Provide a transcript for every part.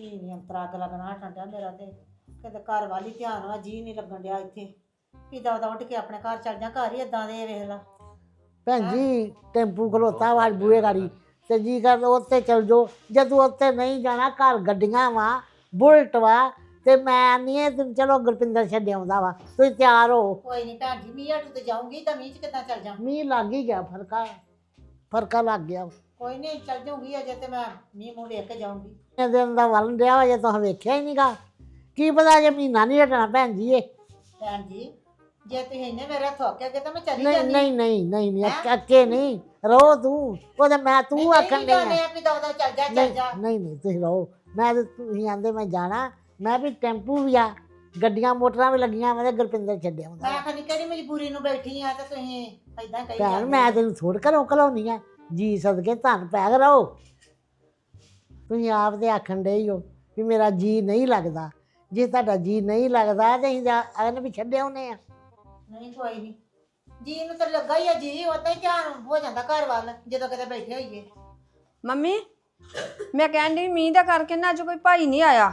ਜੀ ਨਹੀਂ ਅੰਤਰਾ ਅੱਗ ਲੱਗਣਾ ਮੇਰਾ ਤੇ। ਕਿਤੇ ਘਰ ਵਾਲੀ ਧਿਆਨ ਵਾ ਜੀ ਨਹੀਂ ਲੱਗਣ ਡਿਆ ਇੱਥੇ। ਦਵਾ ਦਵਾ ਉੱਠ ਕੇ ਆਪਣੇ ਘਰ ਚੱਲ ਜਾ ਘਰ ਹੀ ਇਦਾਂ ਦੇ ਵੇਖ ਲਾ। ਭੈਣ ਜੀ ਟੈਂਪੂ ਖਲੋਤਾ ਵਾ ਬੂਹੇ ਗਾੜੀ। ਤੇ ਜੀ ਕਰ ਉੱਤੇ ਚਲ ਜੋ ਜਦੋਂ ਉੱਤੇ ਨਹੀਂ ਜਾਣਾ ਘਰ ਗੱਡੀਆਂ ਵਾ ਬੁਲਟ ਵਾ ਤੇ ਮੈਂ ਨਹੀਂ ਤੇ ਚਲੋ ਗੁਰਪਿੰਦਰ ਛੱਡ ਆਉਂਦਾ ਵਾ। ਤੁਸੀਂ ਤਿਆਰ ਹੋ। ਕੋਈ ਨਹੀਂ ਭੈਣ ਜੀ ਮੀਂਹ ਹਟ ਤੇ ਜਾਊਂਗੀ ਤਾਂ ਮੀਂਹ ਚ ਕਿੱਦਾਂ ਚੱਲ ਜਾ। ਮੀਂਹ ਲੱਗ ਹੀ ਗਿਆ ਫਰਕਾ ਫਰਕਾ ਲੱਗ ਗਿਆ। ਕੋਈ ਨਹੀਂ ਚੱਲ ਜਾਊਂਗੀ ਅਜੇ ਤੇ ਮੈਂ ਮੀਂਹ ਮੂੰਹ ਵੇਖ ਕੇ ਜਾਊਂਗੀ। ਇਹ ਦਿਨ ਦਾ ਵਲਣ ਡਿਆ ਵਜੇ ਤੁਸੀਂ ਵੇਖਿਆ ਹੀ ਨਹੀਂਗਾ ਕੀ ਪਤਾ ਜੇ ਮਹੀਨਾ ਨਹੀਂ ਹਟਣਾ ਭੈਣ ਜੀ ਇਹ। ਭੈਣ ਜੀ ਜੇ ਤੁਸੀਂ ਇੰਨੇ ਮੇਰੇ ਥੋਕੇ ਅੱਗੇ ਤਾਂ ਮੈਂ ਚਲੀ ਨਹੀਂ ਜਾਂਦੀ। ਨਹੀਂ ਨਹੀਂ ਨਹੀਂ ਨਹੀਂ ਅੱਕੇ ਨਹੀਂ। ਰਹੋ ਤੂੰ ਉਹਦੇ ਮੈਂ ਤੂੰ ਆਖਣ ਡਿਆ ਨਹੀਂ ਵੀ ਦਵਾ ਦਵਾ ਚੱਲ ਜਾ ਚੱਲ ਨਹੀਂ ਜਾ। ਨਹੀਂ ਨਹੀਂ ਤੁਸੀਂ ਰਹੋ ਮੈਂ ਤੇ ਤੁਸੀਂ ਆਂਦੇ ਮੈਂ ਜਾਣਾ। ਮੈਂ ਵੀ ਟੈਂਪੂ ਵੀ ਆ ਗੱਡੀਆਂ ਮੋਟਰਾਂ ਵੀ ਲੱਗੀਆਂ ਮੈਂ ਤੇ ਗੁਰਪਿੰਦਰ ਛੱਡਿਆ ਹੁੰਦਾ। ਮੈਂ ਖਨੀ ਕਿਹੜੀ ਮਜਬੂਰੀ ਨੂੰ ਬੈਠੀ ਆ ਤੇ ਤੁਸੀਂ ਏਦਾਂ ਕਹੀ ਭੈਣ ਜਾਂਦੇ ਮੈਂ ਤੈਨੂੰ ਥੋੜ ਘਰੋਂ ਘਲਾਉਣੀ ਆ। ਜੀ ਸਦਕੇ ਧੰਨ ਪੈ ਰਹੋ। ਤੁਸੀਂ ਆਪ ਦੇ ਆਖਣ ਦੇ ਹੀ ਹੋ ਵੀ ਮੇਰਾ ਜੀ ਨਹੀਂ ਲੱਗਦਾ। ਜੇ ਤੁਹਾਡਾ ਜੀ ਨਹੀਂ ਲੱਗਦਾ ਤੇ ਅਸੀਂ ਅਗਨ ਵੀ ਛੱਡੇ ਆਉਨੇ ਆ। ਨਹੀਂ ਕੋਈ ਨਹੀਂ। ਜੀ ਨੂੰ ਤਾਂ ਲੱਗਾ ਹੀ ਆ ਜੀ ਉਦਾਂ ਹੀ ਧਿਆਨ ਹੋ ਜਾਂਦਾ ਘਰ ਵੱਲ ਜਦੋਂ ਕਿਤੇ ਬੈਠੇ ਹੋਈਏ। ਮੰਮੀ ਮੈਂ ਕਹਿਣ ਡਈ ਮੀਂਹ ਦਾ ਕਰਕੇ ਨਾ ਅੱਜ ਕੋਈ ਭਾਈ ਨਹੀਂ ਆਇਆ।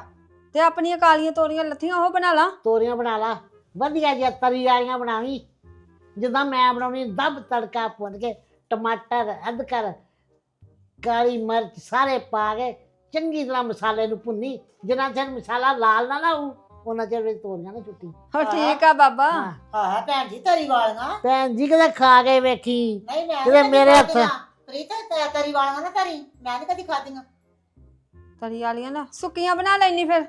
ਤੇ ਆਪਣੀਆਂ ਕਾਲੀਆਂ ਤੋਰੀਆਂ ਲੱਥੀਆਂ ਉਹ ਬਣਾ ਲਾ। ਤੋਰੀਆਂ ਬਣਾ ਲਾ। ਵਧੀਆ ਜਿਹਾ ਤਰੀ ਵਾਲੀਆਂ ਬਣਾਵੀਂ। ਜਿੱਦਾਂ ਮੈਂ ਬਣਾਉਣੀ ਦੱਬ ਤੜਕਾ ਭੁੰਨ ਕੇ ਟਮਾਟਰ ਅਦਰਕ ਕਾਲੀ ਮਿਰਚ ਸਾਰੇ ਪਾ ਕੇ ਚੰਗੀ ਤਰ੍ਹਾਂ ਮਸਾਲੇ ਨੂੰ ਭੁੰਨੀ ਜਿੰਨਾ ਚਿਰ ਮਸਾਲਾ ਲਾਲ ਨਾ ਨਾ ਹੋਊ ਉਹਨਾਂ ਚਿਰ ਵਿੱਚ ਤੋਰੀਆਂ ਨਾ ਛੁੱਟੀ ਹੋ। ਠੀਕ ਆ ਬਾਬਾ? ਹਾਂ। ਹਾਂ ਭੈਣ ਜੀ ਤਰੀ ਵਾਲੀਆਂ। ਭੈਣ ਜੀ ਕਦੇ ਖਾ ਕੇ ਵੇਖੀ? ਨਹੀਂ ਮੈਂ ਕਦੀ ਮੇਰੇ ਹੱਥ-। ਪ੍ਰੀਤ ਤੇ ਤਰੀ ਵਾਲੀਆਂ ਨਾ ਤਰੀ। ਮੈਂ ਨਹੀਂ ਕਦੀ ਖਾਧੀਆਂ। ਤਰੀ ਵਾਲੀਆਂ ਨਾ। ਸੁੱਕੀਆਂ ਬਣਾ ਲੈਣੀ ਫਿਰ?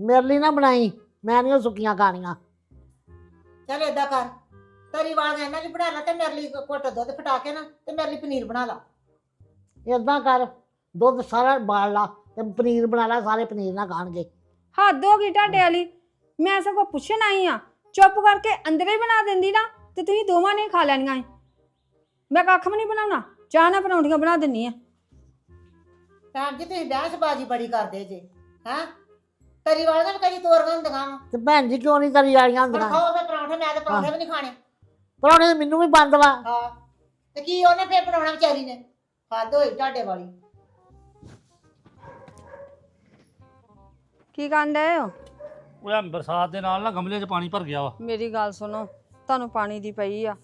ਮੇਰੇ ਲਈ ਨਾ ਬਣਾਈ। ਮੈਂ ਨਹੀਂ ਉਹ ਸੁੱਕੀਆਂ ਖਾਣੀਆਂ। ਚੱਲ ਏਦਾਂ ਕਰ। ਤਰੀ ਵਾਲੀਆਂ ਇਹਨਾਂ ਲਈ ਬਣਾ ਲਾ ਤੇ ਮੇਰੇ ਲਈ ਘੁੱਟ ਦੁੱਧ ਫਟਾ ਕੇ ਨਾ ਤੇ ਮੇਰੇ ਲਈ ਪਨੀਰ ਬਣਾ ਲਾ। ਏਦਾਂ ਕਰ ਦੁੱਧ ਸਾਰਾ ਬਾਲ ਲਾ ਤੇ ਪਨੀਰ ਬਣਾ ਲਾ ਸਾਰੇ ਪਨੀਰ ਨਾਲ ਖਾਣਗੇ ਹੱਦ ਹੋ ਗਈ ਤੁਹਾਡੇ ਵਾਲੀ। ਮੈਂ ਸਗੋਂ ਪੁੱਛਣ ਆਈ ਆ ਚੁੱਪ ਕਰਕੇ ਅੰਦਰੇ ਬਣਾ ਦਿੰਦੀ ਨਾ ਤੇ ਤੁਸੀਂ ਦੋਵਾਂ ਨੇ ਖਾ ਲੈਣੀਆਂ ਮੈਂ ਕੱਖ ਵੀ ਨਹੀਂ ਬਣਾਉਣਾ ਚਾਹ ਨਾਲ ਪਰੌਂਠੀਆਂ ਬਣਾ ਦਿੰਨੀ ਆ। ਭੈਣ ਜੀ ਤੁਸੀਂ ਵਿਆਹ ਬਾਜੀ ਬੜੀ ਕਰਦੇ ਜੇ ਹੈਂ? ਤਰੀ ਵਾਲੀਆਂ ਵੀ ਕਦੀ ਤੋਰੀਆਂ ਹੁੰਦੀਆਂ ਵਾ। ਤੇ ਭੈਣ ਜੀ ਕਿਉਂ ਨਹੀਂ ਤਰੀ ਵਾਲੀਆਂ ਹੁਣ ਹੁੰਦੀਆਂ ਖਾਓ ਫੇ ਪਰੌਂਠੇ ਮੈਂ ਤੇ ਪਰੌਂਠੇ ਵੀ ਨਹੀਂ ਖਾਣੇ। ਪਰੌਣੇ ਤਾਂ ਮੈਨੂੰ ਵੀ ਬੰਦ ਵਾ। ਹਾਂ। ਤੇ ਕੀ ਉਹਨੇ ਫੇਰ ਬਣਾਉਣਾ ਵਿਚਾਰੀ ਨੇ? ਹੱਦ ਹੋਈ ਤੁਹਾਡੇ ਵਾਲੀ। ਕੀ ਕਰਨ ਡਏ ਹੋ? ਉਹ ਆ ਬਰਸਾਤ ਦੇ ਨਾਲ ਨਾ ਗਮਲੇ 'ਚ ਪਾਣੀ ਭਰ ਗਿਆ ਵਾ। ਮੇਰੀ ਗੱਲ ਸੁਣੋ ਤੁਹਾਨੂੰ ਪਾਣੀ ਦੀ ਪਈ ਆ।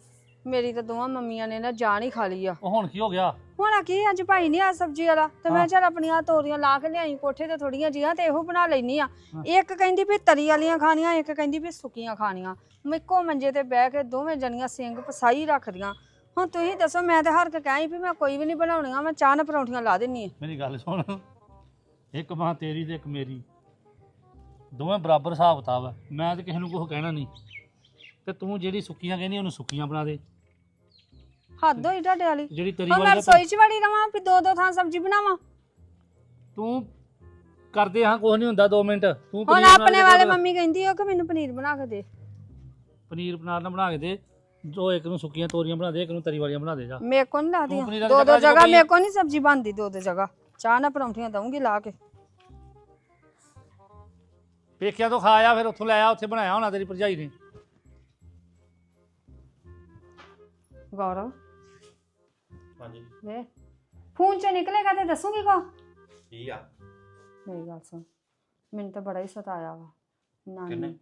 ਮੇਰੀ ਤਾਂ ਦੋਵਾਂ ਮੰਮੀਆਂ ਨੇ ਨਾ ਜਾਨ ਹੀ ਖਾ ਲਈ ਆ। ਉਹ ਹੁਣ ਕੀ ਹੋ ਗਿਆ? ਹੁਣ ਆ ਕੀ ਅੱਜ ਭਾਈ ਨਹੀਂ ਆ ਸਬਜ਼ੀ ਵਾਲਾ। ਤੇ ਮੈਂ ਚੱਲ ਆਪਣੀਆਂ ਤੋਰੀਆਂ ਲਾ ਕੇ ਲਿਆਈ ਕੋਠੇ ਤੇ ਥੋੜੀਆਂ ਜੀਆਂ ਤੇ ਇਹੋ ਬਣਾ ਲੈਣੀ ਆ। ਇੱਕ ਕਹਿੰਦੀ ਵੀ ਤਰੀ ਵਾਲੀਆਂ ਖਾਣੀਆਂ ਇੱਕ ਕਹਿੰਦੀ ਵੀ ਸੁੱਕੀਆਂ ਖਾਣੀਆਂ। ਮੈਂ ਇੱਕੋ ਮੰਜੇ ਤੇ ਬਹਿ ਕੇ ਦੋਵੇਂ ਜਣੀਆਂ ਸਿੰਘ ਪਸਾਈ ਰੱਖਦੀਆਂ। ਹੁਣ ਤੁਸੀਂ ਦੱਸੋ ਮੈਂ ਤੇ ਹਰ ਕੇ ਕਹਾਂ ਵੀ ਮੈਂ ਕੋਈ ਵੀ ਨਹੀਂ ਬਣਾਉਣੀਆਂ ਮੈਂ ਚਾਹ ਨਾਲ ਪਰੌਂਠੀਆਂ ਲਾ ਦਿੰਨੀ ਆ। ਮੇਰੀ ਗੱਲ ਸੁਣ। ਇੱਕ ਮਾਂ ਤੇਰੀ ਤੇ ਇੱਕ ਮੇਰੀ। ਦੋਵੇਂ ਬਰਾਬਰ ਹਿਸਾਬ ਕਿਤਾਬ ਹੈ ਮੈਂ ਤੇ ਕਿਸੇ ਨੂੰ ਕੁਝ ਕਹਿਣਾ ਨਹੀਂ। ਤੇ ਤੂੰ ਜਿਹੜੀ ਸੁੱਕੀਆਂ ਕਹਿੰਦੀ ਉਹਨੂੰ ਸੁੱਕੀਆਂ ਬਣਾ ਦੇ। ਹੱਦ ਹੋਈ ਤੁਹਾਡੇ ਵਾਲੀ? ਜਿਹੜੀ ਤਰੀ ਹੁਣ ਮੈਂ ਵਾਲੀ ਆ, ਰਸੋਈ 'ਚ ਵੜੀ ਰਵਾਂ ਵੀ ਦੋ ਦੋ ਥਾਂ ਸਬਜ਼ੀ ਬਣਾਵਾਂ। ਤੂੰ ਕਰਦੇ ਹਾਂ ਕੁਝ ਨਹੀਂ ਹੁੰਦਾ 2 ਮਿੰਟ। ਤੂੰ ਹੁਣ ਪਨੀਰ ਬਣਾ ਆਪਣੇ ਕੇ ਵਾਲੇ ਦੇ। ਮੰਮੀ ਕਹਿੰਦੀ ਉਹ ਕਿ ਮੈਨੂੰ ਪਨੀਰ ਬਣਾ ਕੇ ਦੇ। ਪਨੀਰ ਬਣਾ ਨਾ ਬਣਾ ਕੇ ਦੇ। ਜੋ ਇੱਕ ਨੂੰ ਸੁੱਕੀਆਂ ਤੋਰੀਆਂ ਬਣਾ ਦੇ ਇੱਕ ਨੂੰ ਤਰੀ ਵਾਲੀਆਂ ਬਣਾ ਦੇ ਜਾ। ਮੇਰੇ ਕੋ ਨਹੀਂ ਤੂੰ ਲਾਦੀਆਂ ਦੋ ਦੇ ਦੋ ਜਗ੍ਹਾ ਆ। ਮੇਰੇ ਕੋ ਨਹੀਂ ਸਬਜ਼ੀ ਬਣਦੀ ਦੋ ਦੋ ਜਗ੍ਹਾ। ਚਾਹ ਨਾਲ ਪਰੌਂਠੀਆਂ ਦਊਂਗੀ ਲਾ ਕੇ। ਪੇਕਿਆਂ ਤੋਂ ਖਾਇਆ ਫਿਰ ਉੱਥੋਂ ਲੈ ਆ ਉੱਥੇ ਬਣਾਇਆ ਹੋਣਾ ਤੇਰੀ ਭਰਜਾਈ ਨੇ। ਗੌਰਵ ਹਾਂਜੀ। ਵੇ ਫੋਨ ਚ ਨਿਕਲੇਗਾ ਤੇ ਦੱਸੂਗੀ ਕੋ? ਠੀਕ ਆ? ਮੇਰੀ ਗੱਲ ਸੁਣ ਮੈਨੂੰ ਤਾਂ ਬੜਾ ਹੀ ਸਤਾਇਆ ਵਾ ਨਾਨੀ?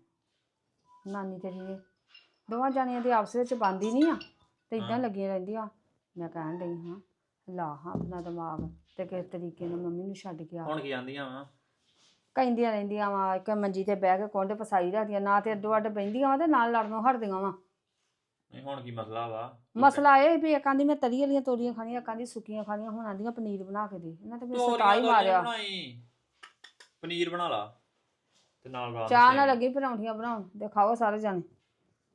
ਨਾਨੀ ਤੇਰੀ ਨੇ ਦੋਵਾਂ ਜਾਣੀਆਂ ਦੀ ਆਪਸ ਵਿੱਚ ਬੰਦੀ ਨਹੀਂ ਆ ਤੇ ਇਦਾਂ ਲੱਗੀਆਂ ਰਹਿੰਦੀਆਂ। ਮੈਂ ਕਹਿਣ ਡਈ ਹਾਂ ਲਾ ਹਾਂ ਆਪਣਾ ਦਿਮਾਗ ਤੇ ਕਿਸ ਤਰੀਕੇ ਨਾਲ ਮੰਮੀ ਨੂੰ ਛੱਡ ਕੇ ਆ। ਹੁਣ ਕੀ ਆਂਦੀਆਂ ਵਾ? ਕਹਿੰਦੀਆਂ ਰਹਿੰਦੀਆਂ ਵਾ ਇੱਕ ਮੰਜੀ ਤੇ ਬਹਿ ਕੇ ਕੁੰਡ ਪਸਾਈ ਰੱਖਦੀਆਂ ਨਾ ਤੇ ਅੱਡੋ ਅੱਡ ਬਹਿੰਦੀਆਂ ਵਾ ਤੇ ਨਾਲ ਲੜਨੋਂ ਹਟਦੀਆਂ ਵਾ। ਨਹੀਂ ਹੁਣ ਕੀ ਮਸਲਾ ਵਾ? ਮਸਲਾ ਇਹ ਵੀ ਇੱਕ ਆਂਦੀ ਮੈਂ ਤਰੀ ਵਾਲੀਆਂ ਤੋਰੀਆਂ ਖਾਣੀਆਂ ਇੱਕ ਆਂਦੀ ਸੁੱਕੀਆਂ ਖਾਣੀਆਂ ਹੁਣ ਆਂਦੀਆਂ ਪਨੀਰ ਬਣਾ ਕੇ ਦੇ। ਇਹਨਾਂ ਤੇ ਮੈਨੂੰ ਸਤਾ ਹੀ ਤੋਰੀਆਂ ਮਾਰਿਆ। ਬਣਾਈ। ਪਨੀਰ ਬਣਾ ਲਾ ਤੇ ਨਾਲ ਰਾਤ ਚਾਹ ਨਾਲ ਲੱਗੀ ਪਰੌਂਠੀਆਂ ਬਣਾਉਣ ਤੇ ਖਾਓ ਸਾਰੇ ਜਾਣੇ।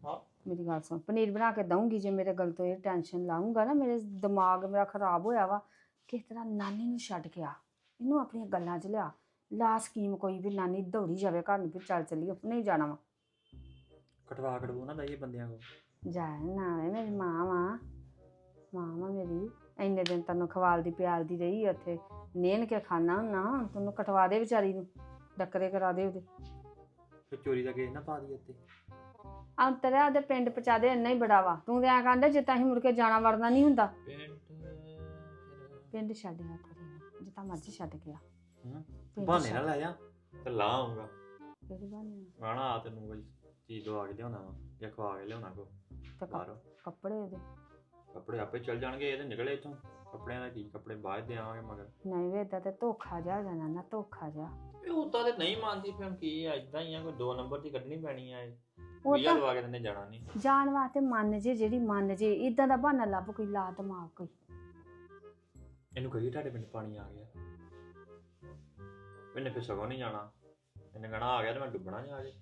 ਹਾਂ। ਮੇਰੀ ਗੱਲ ਸੁਣ ਪਨੀਰ ਬਣਾ ਕੇ ਦਊਂਗੀ ਜੇ ਮੇਰੇ ਗਲ ਤੋਂ ਇਹ ਟੈਨਸ਼ਨ ਲਾਉਂਗਾ ਨਾ ਮੇਰੇ ਦਿਮਾਗ ਮੇਰਾ ਖਰਾਬ ਹੋਇਆ ਵਾ ਕਿਸ ਤਰ੍ਹਾਂ ਨਾਨੀ ਨੂੰ ਛੱਡ ਕੇ ਆ। ਇਹਨੂੰ ਆਪਣੀਆਂ ਗੱਲਾਂ 'ਚ ਲਿਆ। ਲਾ ਸਕੀਮ ਕੋਈ ਵੀ ਨਾਨੀ ਦੌੜੀ ਜਾਵੇ ਘਰ ਨੂੰ ਵੀ ਚੱਲ ਚੱਲੀਏ ਨਹੀਂ ਜਾਣਾ ਵਾ। ਕਟਵਾ ਕਟਵੂ ਨਾ ਦਈਏ ਬੰਦਿਆਂ ਕੋ ਜਾ ਨਾ ਵੇ ਮੇਰੀ ਮਾਂ ਵਾ। ਮਾਂ ਵਾ ਮੇਰੀ। ਇੰਨੇ ਦਿਨ ਤੈਨੂੰ ਖਵਾਲਦੀ ਪਿਆਲਦੀ ਰਹੀ ਉੱਥੇ। ਨੇਨ ਕੇ ਖਾਣਾ ਨਾ ਤੈਨੂੰ ਕਟਵਾ ਦੇ ਵਿਚਾਰੀ ਨੂੰ। ਡੱਕਰੇ ਕਰਾ ਦੇ ਉਹਦੇ। ਫਿਰ ਚੋਰੀ ਦਾ ਕੇਸ ਨਾ ਪਾ ਦੀ ਉੱਤੇ ਅੰਤਰਿਆ ਉਹਦੇ ਪਿੰਡ ਪਹੁੰਚਾ ਦੇ ਇੰਨਾ ਹੀ ਬੜਾ ਵਾ। ਤੂੰ ਤੇ ਐਂ ਕਹਿੰਦਾ ਜਿੱਤਾਂ ਹੀ ਮੁੜ ਕੇ ਜਾਣਾ ਵੜਨਾ ਨਹੀਂ ਹੁੰਦਾ। ਪਿੰਡ ਪਿੰਡ ਛੱਡਿਆ ਕੁੜੀ ਨੂੰ ਜਿੱਤਾਂ ਮਰਜ਼ੀ ਛੱਡ ਗਿਆ ਹੂੰ ਬਹਾਨੇ ਨਾਲ ਲੈ ਜਾ ਤੇ ਲਾ ਆਉਂਗਾ ਕਿਹੜੀ ਬਹਾਨੇ? ਆਣਾ ਆ ਤੈਨੂੰ ਕੋਈ ਚੀਜ਼ ਦਵਾ ਕੇ ਲਿਆਉਣਾ ਵਾ ਜਾਂ ਖਵਾ ਕੇ ਲਿਆਉਣਾ ਕੋ ਤੇ ਕੱਪ- ਬਾਹਰੋਂ। ਕੱਪੜੇ ਉਹਦੇ ਕੱਪੜੇ ਆਪੇ ਚੱਲ ਜਾਣਗੇ ਇਹ ਤੇ ਨਿਕਲੇ ਇਥੋਂ। ਕੱਪੜਿਆਂ ਦਾ ਕੀ ਕੱਪੜੇ ਬਾਅਦ ਦੇ ਆਵਾਂਗੇ ਮਗਰ। ਨਹੀਂ ਵੇ ਏਦਾਂ ਤੇ ਧੋਖਾ ਜਾ ਜਾਣਾ ਨਾ ਧੋਖਾ ਜਾ ਇਹ ਉਦਾਂ ਤੇ ਨਹੀਂ ਮੰਨਦੀ ਫਿਰ ਕੀ ਆ ਇਦਾਂ ਹੀ ਆ ਕੋਈ ਦੋ ਨੰਬਰ ਦੀ ਕੱਢਣੀ ਪੈਣੀ ਆ ਇਹ। ਉਹ ਵੀਜ਼ਾ ਤਾਂ ਲਵਾ ਕੇ ਤੈਨੇ ਜਾਣਾ ਨਹੀਂ ਜਾਣ ਵਾਸਤੇ ਮੰਨ ਜੇ ਜਿਹੜੀ ਮੰਨ ਜੇ ਇਦਾਂ ਦਾ ਬਹਾਨਾ ਲੱਭ ਕੋਈ ਲਾ ਦਿਮਾਗ ਕੋਈ। ਇਹਨੂੰ ਕਹੀ ਤੁਹਾਡੇ ਪਿੰਡ ਪਾਣੀ ਆ ਗਿਆ। ਇਹਨੇ ਫਿਰ ਸਗੋਂ ਨਹੀਂ ਜਾਣਾ। ਇਹਨੇ ਕਹਣਾ ਆ ਗਿਆ ਤੇ ਮੈਂ ਡੁੱਬਣਾ ਜਾ ਕੇ।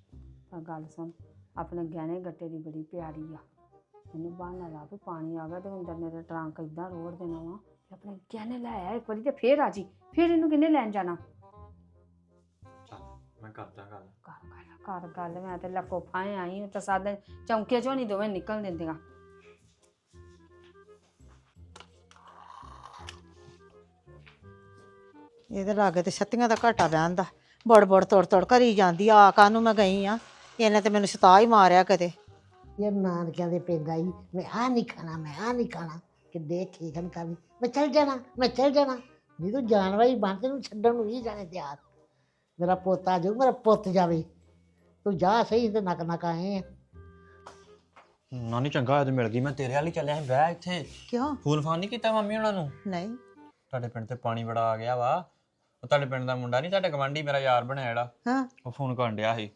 ਪਰ ਗੱਲ ਸੁਣ ਆਪਣੇ ਗਹਿਣੇ ਗੱਟੇ ਦੀ ਬੜੀ ਪਿਆਰੀ ਆ। ਇਹਨੂੰ ਬਹਾਨਾ ਲਾ ਵੀ ਪਾਣੀ ਆ ਗਿਆ ਤੇ ਅੰਦਰ ਨੇ ਤਾਂ ਟਰੰਕ ਇਦਾਂ ਰੋੜ ਦੇਣਾ ਵਾ ਤੇ ਆਪਣੇ ਗਹਿਣੇ ਲੈ ਆਇਆ ਇੱਕ ਵਾਰੀ ਤੇ ਫੇਰ ਆ ਜੀ ਫੇਰ ਇਹਨੂੰ ਕਿੰਨੇ ਲੈਣ ਜਾਣਾ? ਚੱਲ ਮੈਂ ਕਰਦਾ ਗੱਲ। ਕਰ ਗੱਲ ਕਰ ਗੱਲ ਮੈਂ ਤੇ ਲੱਕੋ ਫਾਏ ਆਈ ਹਾਂ ਤਾਂ ਸਾਦੇ ਚੌਂਕੇ ਚੋਂ ਨਹੀਂ ਦੋਵੇਂ ਨਿਕਲ ਦਿੰਦੀਆਂ। ਇਹਦੇ ਲਾਗੇ ਤੇ ਛੱਤੀਆਂ ਦਾ ਘਾਟਾ ਬਹਿੰਦਾ ਬੜ ਬੜ ਤੋੜ ਤੋੜ ਕਰੀ ਜਾਂਦੀ ਆ ਕਾਹਨੂੰ ਮੈਂ ਗਈ ਆ? ਇਹਨੇ ਤੇ ਮੈਨੂੰ ਸਤਾ ਹੀ ਮਾਰਿਆ ਕਿਤੇ ਇਹ ਨਾਨਕਿਆਂ ਦੇ ਪਿੰਡ ਆਈ ਮੈਂ ਆ ਨਹੀਂ ਖਾਣਾ ਮੈਂ ਆ ਨਹੀਂ ਖਾਣਾ। ਕਿ ਦੇਖ ਖੇਖਣ ਕਰਨੀ ਮੈਂ ਚੱਲ ਜਾਣਾ ਮੈਂ ਚੱਲ ਜਾਣਾ। ਨਹੀਂ ਤੂੰ ਜਾਣ ਵਾਲੀ ਬਣ ਤੈਨੂੰ ਛੱਡਣ ਨੂੰ ਨਹੀਂ ਜਾਣੇ ਤਿਆਰ ਮੇਰਾ ਪੋਤਾ ਜੋ ਮੇਰਾ ਪੁੱਤ ਜਾਵੇ। ਤੂੰ ਜਾ ਸਹੀ ਤੇ ਨਕ ਨਕ ਆਏ ਆ। ਨਾਨੀ ਚੰਗਾ ਤੇ ਮਿਲ ਗਈ। ਮੈਂ ਤੇਰੇ ਵਾਲੀ ਚੱਲਿਆ ਸੀ ਬਹਿ ਇੱਥੇ। ਕਿਉਂ? ਫੋਨ ਫਾਨ ਨਹੀਂ ਕੀਤਾ ਮੰਮੀ ਉਹਨਾਂ ਨੂੰ? ਨਹੀਂ। ਤੁਹਾਡੇ ਪਿੰਡ ਤੇ ਪਾਣੀ ਬੜਾ ਆ ਗਿਆ ਵਾ। ਉਹ ਤੁਹਾਡੇ ਪਿੰਡ ਦਾ ਮੁੰਡਾ ਨਹੀਂ ਤੁਹਾਡੇ ਗਵਾਂਢੀ ਮੇਰਾ ਯਾਰ ਬਣਿਆ ਜਿਹੜਾ। ਹਾਂ। ਉਹ ਫੋਨ ਕਰਨ ਡਿਆ ਸੀ।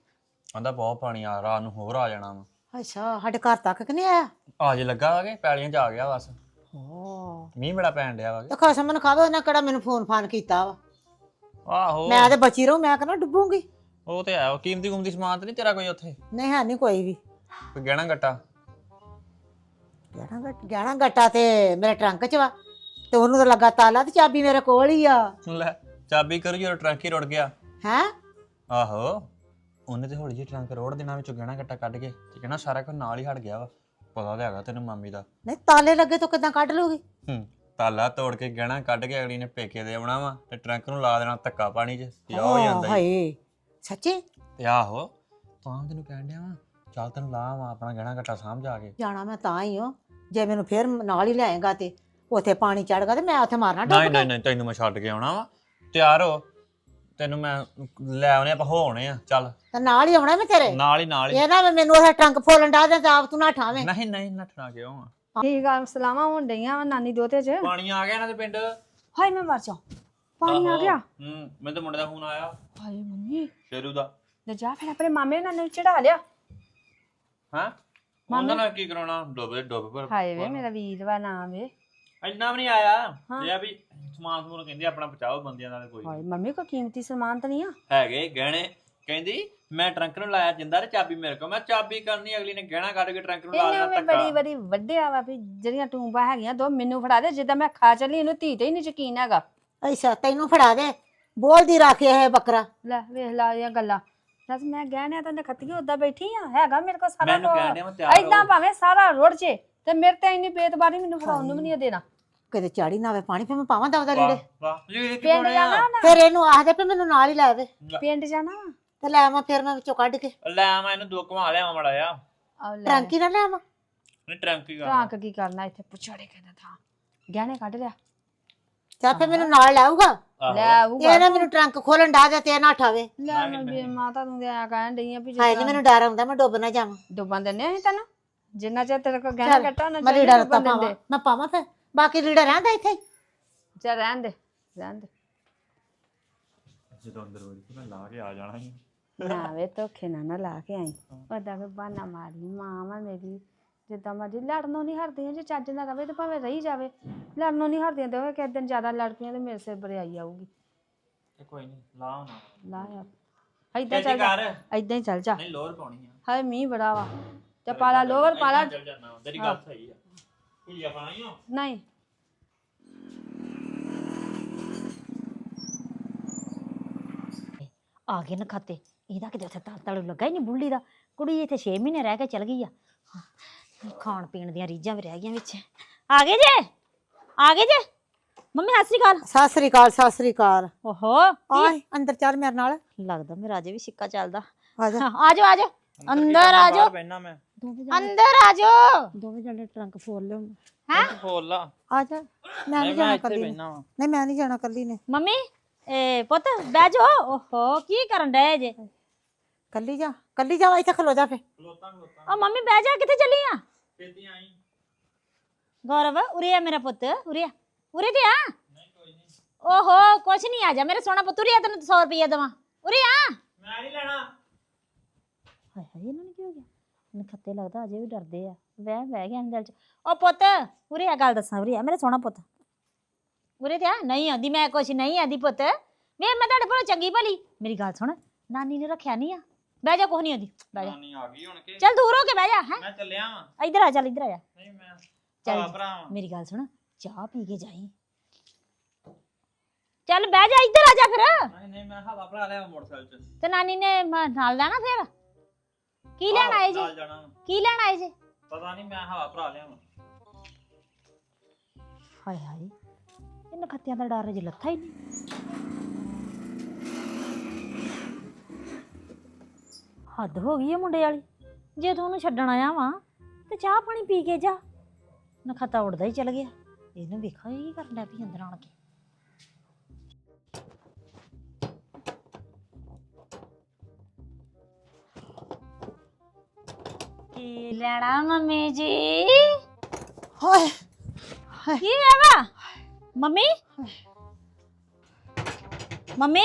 ਕਹਿੰਦਾ ਬਹੁਤ ਪਾਣੀ ਆ ਰਾਤ ਨੂੰ ਹੋਰ ਆ ਜਾਣਾ ਵਾ। ਅੱਛਾ ਸਾਡੇ ਘਰ ਤੱਕ ਕਿ ਨਹੀਂ ਆਇਆ? ਆ ਜੇ ਲੱਗਾ ਵਾਗੇ ਪੈਲੀਆਂ ਚ ਆ ਗਿਆ ਬਸ। ਓ ਮੀਂਹ ਬੜਾ ਪੈਣ ਡਿਆ ਵਾਗੇ ਤੇ ਖਸਮ ਨੂੰ ਖਾਵੇ ਉਹਨੇ ਕਿਹੜਾ ਮੈਨੂੰ ਫੋਨ ਫਾਨ ਕੀਤਾ ਵਾ। ਆਹੋ। ਮੈਂ ਤੇ ਬਚੀ ਰਹੂ ਮੈਂ ਕਹਿੰਦਾ ਡੁੱਬੂਗੀ? ਉਹ ਤੇ ਉਹ ਕੀਮਤੀ ਕੁਮਤੀ ਸਮਾਨ ਤੇ ਨਹੀਂ ਤੇਰਾ ਕੋਈ ਉੱਥੇ? ਨਹੀਂ ਹੈ ਨਹੀਂ ਕੋਈ ਵੀ। ਕੋਈ ਗਹਿਣਾ ਗੱਟਾ? ਗਿਆਣਾ ਗੱਟ ਗਿਆਣਾ ਗੱਟਾ ਤੇ ਮੇਰੇ ਟਰੰਕ 'ਚ ਵਾ। ਤੇ ਉਹਨੂੰ ਤਾਂ ਲੱਗਾ ਤਾਲਾ ਤੇ ਚਾਬੀ ਮੇਰੇ ਕੋਲ ਹੀ ਆ। ਲੈ ਚਾਬੀ ਕਰੂ ਜਦੋਂ ਟਰੰਕ ਹੀ ਰੁੜ ਗਿਆ। ਹੈ? ਆਹੋ। ਉਹਨੇ ਤੇ ਹੌਲੀ ਜਿਹੀ ਟਰੰਕ ਰੋੜ ਦੇਣਾ ਵਿੱਚੋਂ ਗਹਿਣਾ ਗੱਟਾ ਕੱਢ ਕੇ ਤੇ ਕਹਿਣਾ ਸਾਰਾ ਕੁਝ ਨਾਲ ਹੀ ਹਟ ਗਿਆ ਵਾ ਪਤਾ ਤੇ ਹੈਗਾ ਤੈਨੂੰ ਮਾਮੀ ਦਾ। ਨਹੀਂ ਤਾਲੇ ਲੱਗੇ ਤੋਂ ਕਿਦਾਂ ਕੱਢ ਲੂਗੀ ਹੂੰ ਤਾਲਾ ਤੋੜ ਕੇ ਗਹਿਣਾ ਕੱਢ ਕੇ ਅਗਲੀ ਨੇ ਪੇਕੇ ਦੇ ਆਉਣਾ ਵਾ ਤੇ ਟਰੰਕ ਨੂੰ ਲਾ ਦੇਣਾ ਧੱਕਾ ਪਾਣੀ 'ਚ ਤੇ ਆ ਹੋ ਜਾਂਦਾ ਈ। ਹਾਏ ਸੱਚੀ? ਤੇ ਆਹੋ ਤਾਂ ਤੈਨੂੰ ਕਹਿਣ ਡਿਆ ਵਾ ਚੱਲ ਤੈਨੂੰ ਲਾ ਵਾ ਆਪਣਾ ਗਹਿਣਾ ਗੱਟਾ ਸਾਂਭ ਜਾ ਕੇ। ਜਾਣਾ ਮੈਂ ਤਾਂ ਹੀ ਹਾਂ ਜੇ ਮੈਨੂੰ ਫੇਰ ਨਾਲ ਹੀ ਲਿਆਏਗਾ ਤੇ ਉੱਥੇ ਪਾਣੀ ਚੜਗਾ ਤੇ ਮੈਂ ਉੱਥੇ ਮਾਰਨਾ ਨਹੀਂ ਨਹੀਂ ਨਹੀਂ ਤੈਨੂੰ ਮੈਂ ਛੱਡ ਕੇ ਆਉਣਾ ਵਾ ਤਿਆਰ ਹੋ। ਤੈਨੂੰ ਮੈਂ ਲੈ ਆਉਣੇ ਆਪਾਂ ਹੋਣੇ ਆ ਚੱਲ। ਤੇ ਨਾਲ ਹੀ ਆਉਣਾ ਮੈਂ ਤੇਰੇ? ਨਾਲ ਹੀ ਨਾਲ ਹੀ। ਇਹ ਨਾ ਵੀ ਮੈਨੂੰ ਉਹ ਟਰੰਕ ਫੋਲਣ ਦਾ ਤੇ ਆਪ ਤੂੰ ਨਾ ਠਾਵੇਂ। ਨਹੀਂ ਨਹੀਂ ਨੱਠਣਾ ਕਿਉਂ ਆ? ਠੀਕ ਆ ਸਲਾਮਾਂ ਹੋਣ ਡਈਆਂ ਵਾਂ ਨਾਨੀ ਦੋਤੇ ਚ। ਪਾਣੀ ਆ ਗਿਆ ਇਹਨਾਂ ਦੇ ਪਿੰਡ? ਹਾਏ ਮੈਂ ਮਰ ਜਾ ਪਾਣੀ ਆ। ਗਿਆ। ਹੂੰ ਮੈਨੂੰ ਤਾਂ ਮੁੰਡੇ ਦਾ ਫੋਨ ਆਇਆ। ਹਾਏ ਮੰਮੀ। ਸ਼ੇਰੂ ਦਾ। ਲੈ ਜਾ ਫਿਰ ਆਪਣੇ ਮਾਮੇ ਨਾਲ ਨੂੰ ਚੜਾ ਲਿਆ। ਹਾਂ? ਉਹਨਾਂ ਨਾਲ ਕੀ ਕਰਾਉਣਾ? ਡੁੱਬ ਡੁੱਬ ਪਰ ਹਾਏ ਵੇ ਮੇਰਾ ਵੀਰ ਵਾ ਨਾਮ ਵੇ। ਇੰਨਾ ਵੀ ਨਹੀਂ ਆਇਆ। ਹਾਂ। ਇਹ ਆ ਵੀ ਸਮਾਨ ਸਮੂਨ ਕਹਿੰਦੇ ਆਪਣਾ ਬਚਾਓ ਬੰਦਿਆਂ ਨਾਲ ਕੋਈ। ਹਾਏ ਮੰਮੀ ਕੋ ਕੀਮਤੀ ਸਮਾਨ ਤਾਂ ਨਹੀਂ ਆ? ਹੈਗੇ ਗਹਿਣੇ। ਕਹਿੰਦੀ ਮੈਂ ਟਰੰਕ ਨੂੰ ਲਾਇਆ ਜਿੰਦਾ ਤੇ ਚਾਬੀ ਮੇਰੇ ਕੋਲ। ਮੈਂ ਚਾਬੀ ਕਰਨੀ ਅਗਲੀ ਨੇ ਗਹਿਣਾ ਕੱਢ ਕੇ ਟਰੰਕ ਨੂੰ ਲਾ ਇਹਨੇ ਦੇਣਾ ਧੱਕਾ ਬੜੀ ਬੜੀ ਵੱਡਿਆ ਵਾ ਵੀ ਜਿਹੜੀਆਂ ਟੂੰਬਾਂ ਹੈਗੀਆਂ ਦੋ ਮੈਨੂੰ ਫੜਾ ਦੇ ਜਿੱਦਾਂ ਮੈਂ ਖਾ ਚੱਲੀ ਇਹਨੂੰ ਧੀ ਤੇ ਹੀ ਨਹੀਂ ਯਕੀਨ ਹੈਗਾ। ਅੱਛਾ ਤੈਨੂੰ ਫੜਾ ਦੇ। ਬੋਲਦੀ ਰੱਖਿਆ ਇਹ ਬੱਕਰਾ। ਲੈ ਵੇਖ ਲਾ ਇਹ ਗੱਲਾਂ। ਦੱਸ ਮੈਂ ਗਹਿਣਿਆ ਤਾਂ ਨਖੱਤੀ ਉਦਾਂ ਬੈਠੀ ਆ ਹੈਗਾ ਮੇਰੇ ਕੋਲ ਸਾਰਾ ਮੈਨੂੰ ਕਹਿਣ ਡਿਆ ਮੈਂ ਤਿਆਰ ਐਦਾਂ ਹੋ ਭਾਵੇਂ ਸਾਰਾ ਰੁੜ ਜੇ। ਤੇ ਮੇਰੇ ਤੇ ਇੰਨੀ ਬੇਤਬਾਰੀ ਮੈਨੂੰ ਫੜਾਉਣ ਨੂੰ ਵੀ ਨਹੀਂ ਦੇਣਾ। ਕਿਤੇ ਚਾੜੀ ਨਾ ਪਾਣੀ ਫੇ ਮੈਂ ਪਾਵਾਂ ਦਵਦਾ ਲੀੜੇ? ਵਾਹ ਲੀੜੇ ਪਿੰਡ ਜਾਣਾ ਨਾ। ਫਿਰ ਇਹਨੂੰ ਆਖ ਦੇ ਵੀ ਮੈਨੂੰ ਨਾਲ ਹੀ ਲੈ ਦੇ ਪਿੰਡ ਜਾਣਾ। ਤੇ ਲੈ ਆਵਾਂ ਫਿਰ ਮੈਂ ਵਿੱਚੋਂ ਕੱਢ ਕੇ। ਲੈ ਮੈਂ ਇਹਨੂੰ ਦੋ ਘੁਮਾ ਲਿਆ ਮੜਾ ਆ ਆ ਲੈ। ਟਰੰਕ ਹੀ ਨਾ ਲੈ ਆਵਾਂ? ਨਹੀਂ ਟਰੰਕ ਕਰਨਾ। ਟਰਾਂਕ ਕੀ ਕਰਨਾ ਇੱਥੇ ਪੁਛੜੇ ਕਹਿੰਦਾ ਥਾਂ। ਗਹਿਣੇ ਕੱਢ ਲਿਆ। ਚੱਲ ਫੇ ਮੈਨੂੰ ਨਾਲ ਲੈ ਆਊਗਾ? ਲੈ ਆਊਗਾ। ਇਹ ਨਾ ਮੈਨੂੰ ਟਰੰਕ ਖੋਲਣ ਡਾ ਦੇ ਤੇ ਨਾ ਠਾਵੇ। ਲੈ ਮੈਂ ਵੀ ਮਾਤਾ ਨੂੰ ਤੇ ਆ ਕਹਿਣ ਡਈ ਆ ਵੀ ਹਾਏ ਨਹੀਂ ਮੈਨੂੰ ਡਰ ਆਉਂਦਾ ਮੈਂ ਡੁੱਬ ਨਾ ਜਾਵਾਂ। ਡੁੱਬਣ ਦਿੰਦੇ ਆ ਅਸੀਂ ਤੈਨੂੰ? ਜਿੰਨਾ ਚਿਰ ਤੇਰੇ ਕੋਲ ਗਹਿਣਾ ਚੱਲ, ਕੱਟਾ ਨਾ ਮੈਂ ਲੀੜਾ ਰੱਤਾ ਪਾਵਾਂ ਮੈਂ ਪਾਵਾਂ ਫੇ ਬਾਕੀ ਲੀੜਾ ਰਹਿੰਦਾ ਇੱਥੇ ਹੀ। ਚੱਲ ਰਹਿਣ ਦੇ ਰਹਿਣ ਦੇ। ਜਦੋਂ ਅੰਦਰ ਵੜੀ ਮੈਂ ਲਾ ਕੇ ਆ ਜਾਣਾ ਸੀ ਨਾ ਵੇ ਧੋਖੇ ਨਾ ਨਾ ਲਾ ਕੇ ਆਈ। ਉਹਦਾ ਵੀ ਬਹਾਨਾ ਮਾਰੀ ਮਾਂ ਵਾ ਮੇਰੀ। ਜਿੱਦਾਂ ਮਰਜ਼ੀ ਲੜਨੋਂ ਨਹੀਂ ਹਰਦੀਆਂ ਜੇ ਚੱਜ ਨਾਲ ਰਵੇ ਤੇ ਭਾਵੇਂ ਰਹੀ ਜਾਵੇ। ਲੜਨੋਂ ਨਹੀਂ ਹਰਦੀਆਂ ਤੇ ਉਹ ਕਿਸੇ ਦਿਨ ਜ਼ਿਆਦਾ ਲੜ ਪਈਆਂ ਤੇ ਮੇਰੇ ਸਿਰ ਬਰਿਆਈ ਆਊਗੀ। ਤੇ ਕੋਈ ਨਹੀਂ ਲਾ ਨਾ ਲਾ ਏਦਾਂ ਚੱਲ ਜਾ ਏਦਾਂ ਹੀ ਚੱਲ ਜਾ। ਨਹੀਂ ਲੋਰ ਪਾਉਣੀ ਆ। ਹਾਏ ਮੀਂਹ ਬੜਾ ਵਾ। ਤੇ ਪਾਲਾ ਲੋਵਰ ਪਾਲਾ ਚੱਲ ਜਾਣਾ ਤੇਰੀ ਗੱਲ ਸਹੀ ਆ। ਭੁਜੀਆ ਪਾਣੀ ਆ ਨਹੀਂ। ਆ ਗਏ ਨਾ ਖਾਤੇ। ਇਹਦਾ ਕਿਤੇ ਉੱਥੇ ਤਲ ਤਲ ਲੱਗਾ ਹੀ ਨਹੀਂ ਬੁੱਢੀ ਦਾ। ਕੁੜੀ ਇੱਥੇ 6 ਮਹੀਨੇ ਰਹਿ ਕੇ ਚਲ ਗਈ ਆ। ਖਾਣ ਪੀਣ ਦੀਆਂ ਰੀਝਾਂ ਵੀ ਰਹਿ ਗਈਆਂ ਵਿੱਚ। ਆ ਗਏ ਜੇ? ਆ ਗਏ ਜੇ? ਮੰਮੀ ਸਤਿ ਸ੍ਰੀ ਅਕਾਲ। ਸਤਿ ਸ੍ਰੀ ਅਕਾਲ ਸਤਿ ਸ੍ਰੀ ਅਕਾਲ। ਓਹੋ ਆਏ ਅੰਦਰ ਚੱਲ ਮੇਰੇ ਨਾਲ। ਲੱਗਦਾ ਮੇਰਾ ਅਜੇ ਵੀ ਸਿੱਕਾ ਚੱਲਦਾ। ਆ ਜਾ। ਹਾਂ, ਆ ਜਾਓ ਆ ਜਾਓ। ਅੰਦਰ ਆ ਅੰਦਰ ਆ ਜਾਓ। ਦੋਵੇਂ ਜਣੇ ਟਰੰਕ ਫੋਲ ਲਿਓ। ਹੈ? ਫੋਲ ਲਾ। ਆ ਜਾ। ਮੈਂ ਨਹੀਂ ਜਾਣਾ ਕੱਲੀ ਨੇ। ਨਹੀਂ ਮੈਂ ਨਹੀਂ ਜਾਣਾ ਕੱਲੀ ਨੇ। ਮੰਮੀ ਏ ਪੁੱਤ ਬਹਿ ਜਾ ਓਹੋ ਕੀ ਕਰਨ ਡਏ ਜੇ? ਕੱਲੀ ਜਾ। ਕੱਲੀ ਜਾ ਇੱਥੇ ਖਲੋ ਜਾ ਫੇ ਓ ਮੰਮੀ ਬਹਿ ਜਾ ਕਿੱਥੇ ਚੱਲੀ ਆ? ਗੌਰਵ ਉਰੇ ਆ ਮੇਰਾ ਪੁੱਤ ਉਰੇ ਆ। ਉਰੇ ਤੇ ਆ। ਓਹੋ ਕੁਛ ਨਹੀਂ ਆ ਜਾ। ਮੇਰੇ ਸੋਹਣਾ ਪੁੱਤ ਉਰੇ ਆ ਤੈਨੂੰ 100 ਰੁਪਏ ਦੇਵਾਂ। ਉਰੇ ਆ। ਮੈਂ ਨਹੀਂ ਲੈਣਾ। ਹਾਏ ਹਾਏ ਇਹਨਾਂ ਨੂੰ ਕੀ ਹੋ ਗਿਆ ਮੈਨੂੰ ਖੱਤੇ ਲੱਗਦਾ ਅਜੇ ਵੀ ਡਰਦੇ ਆ। ਵਹਿ ਬਹਿ ਗਿਆ ਦਿਲ ਚ। ਓ ਪੁੱਤ ਉਰੇ ਆ ਗੱਲ ਦੱਸਾਂ ਉਰੇ ਆ। ਮੇਰੇ ਸੋਹਣਾ ਪੁੱਤ। ਉਰੇ ਤੇ ਆ। ਨਹੀਂ ਆਂਦੀ ਮੈਂ ਕੁਛ ਨਹੀਂ ਆਂਦੀ ਪੁੱਤ। ਵੇ ਮੈਂ ਤੁਹਾਡੇ ਕੋਲ ਚੰਗੀ ਭਲੀ। ਮੇਰੀ ਗੱਲ ਸੁਣ ਨਾਨੀ ਨੇ ਰੱਖਿਆ ਨਹੀਂ ਆ। ਬਹਿ ਜਾ ਕੁਛ ਨਹੀਂ ਆਂਦੀ। ਬਹਿ ਜਾ। ਨਾਨੀ ਆ ਗਈ ਹੁਣ ਕਿ? ਚੱਲ ਦੂਰ ਹੋ ਕੇ ਬਹਿ ਜਾ ਹੈ। ਮੈਂ ਚੱਲਿਆ ਵਾਂ। ਇੱਧਰ ਆ ਚੱਲ ਇੱਧਰ ਆ ਜਾ। ਨਹੀਂ ਮੈਂ ਚੱਲ ਭਰਾ ਵਾਂ। ਮੇਰੀ ਗੱਲ ਸੁਣ ਚਾਹ ਪੀ ਕੇ ਜਾਈ। ਚੱਲ ਬਹਿ ਜਾ ਇੱਧਰ ਆ ਜਾ ਫਿਰ। ਨਹੀਂ ਨਹੀਂ ਮੈਂ ਹਵਾ ਭਰਾ ਲਿਆ ਮੋਟਰਸਾਈਕਲ 'ਚ। ਤੇ ਨਾਨੀ ਨੇ ਮ- ਨਾਲ ਲੈਣਾ ਫਿਰ? ਕੀ ਲੈਣ ਆਏ ਜੀ? ਨਾਲ ਜਾਣਾ ਵਾਂ। ਕੀ ਲੈਣ ਆਏ ਜੀ? ਪਤਾ ਨਹੀਂ ਮੈਂ ਹਵਾ ਭਰਾ ਲਿਆ ਵਾਂ। ਹਾਏ ਹਾਏ ਇਹਨਾਂ ਖੱਤਿਆਂ ਦਾ ਡਰ ਜੇ ਲੱਥਾ ਹੀ ਨਹੀਂ। ਹੱਦ ਹੋ ਗਈ ਹੈ ਮੁੰਡੇ ਵਾਲੀ। ਜੇ ਤੂੰ ਉਹਨੂੰ ਛੱਡਣ ਆਇਆ ਵਾਂ ਤੇ ਚਾਹ ਪਾਣੀ ਪੀ ਕੇ ਜਾ। ਨਖੱਤਾ ਉੜਦਾ ਹੀ ਚਲ ਗਿਆ। ਇਹਨੂੰ ਵੇਖਾਂ ਇਹ ਕੀ ਕਰਨ ਲੱਗ ਪਈ ਅੰਦਰ ਆਣ ਕੇ। ਕੀ ਲੈਣਾ ਮੰਮੀ ਜੀ? ਹਾਏ ਕੀ ਹੈ ਵਾ? ਮੰਮੀ? ਮੰਮੀ?